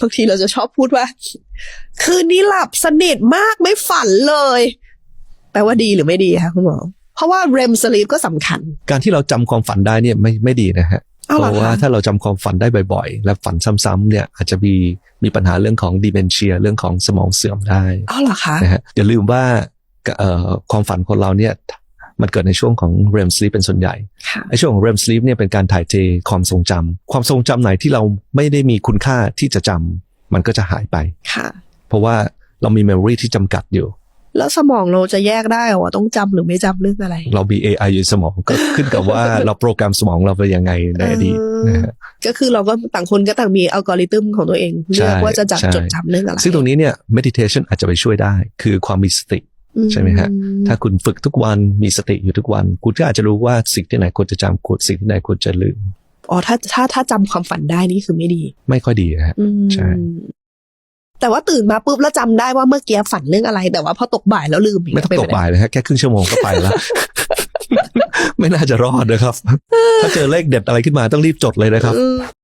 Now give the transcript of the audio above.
บางทีเราจะชอบพูดว่า คืนนี้หลับสนิทมากไม่ฝันเลย แปลว่าดีหรือไม่ดีคะคุณหมอเพราะว่า REM sleep ก็สำคัญ การที่เราจำความฝันได้เนี่ยไม่ไม่ดีนะฮะเอาเพเหรอราะว่าคะถ้าเราจำความฝันได้บ่อยๆ และฝันซ้ำๆเนี่ยอาจจะมีมีปัญหาเรื่องของดิเมนเชียเรื่องของสมองเสื่อมได้เอาเหรอคะนะฮะอย่าลืมว่าเอ่อความฝันของเราเนี่ยมันเกิดในช่วงของ REM sleep เป็นส่วนใหญ่ ค่ะในช่วงของ REM sleep เนี่ยเป็นการถ่ายเทความทรงจำความทรงจำไหนที่เราไม่ได้มีคุณค่าที่จะจำมันก็จะหายไปค่ะ เพราะว่าเรามี memory ที่จำกัดอยู่ แล้วสมองเราจะแยกได้เหรอว่าต้องจำหรือไม่จำเรื่องอะไร เรามี AI อยู่ในสมองก็ขึ้นกับว่าเราโปรแกรมสมองเราไปยังไงในอดีตนะฮะก็คือเราก็ต่างคนก็ต่างมีอัลกอริทึมของตัวเองเลือกว่าจะจัดใช่จดจำเรื่องอะไรซึ่งตรงนี้เนี่ย meditation อาจจะไปช่วยได้ คือความมีสติอื ใช่ไหมฮะ ถ้าคุณฝึกทุกวันมีสติอยู่ทุกวัน คุณก็อาจจะรู้ว่าสิ่งที่ไหนควรจะจำควรสิ่งที่ไหนควรจะลืมอ๋อถ้าถ้าถ้าจำความฝันได้นี่คือไม่ดี ไม่ค่อยดีนะฮะอืมใช่แต่ว่าตื่นมาปุ๊บแล้วจำได้ว่าเมื่อกี้ฝันเรื่องอะไร แต่ว่าพอตกบ่ายแล้วลืมไม่ต้องเป็นตปกด้บ่ายเลยฮะแค่ครึ่งชั่วโมงก็ไปแล้วไม่น่าจะรอดนะครับ ถ้าเจอเลขเด็ดอะไรขึ้นมาต้องรีบจดเลยนะครับอืม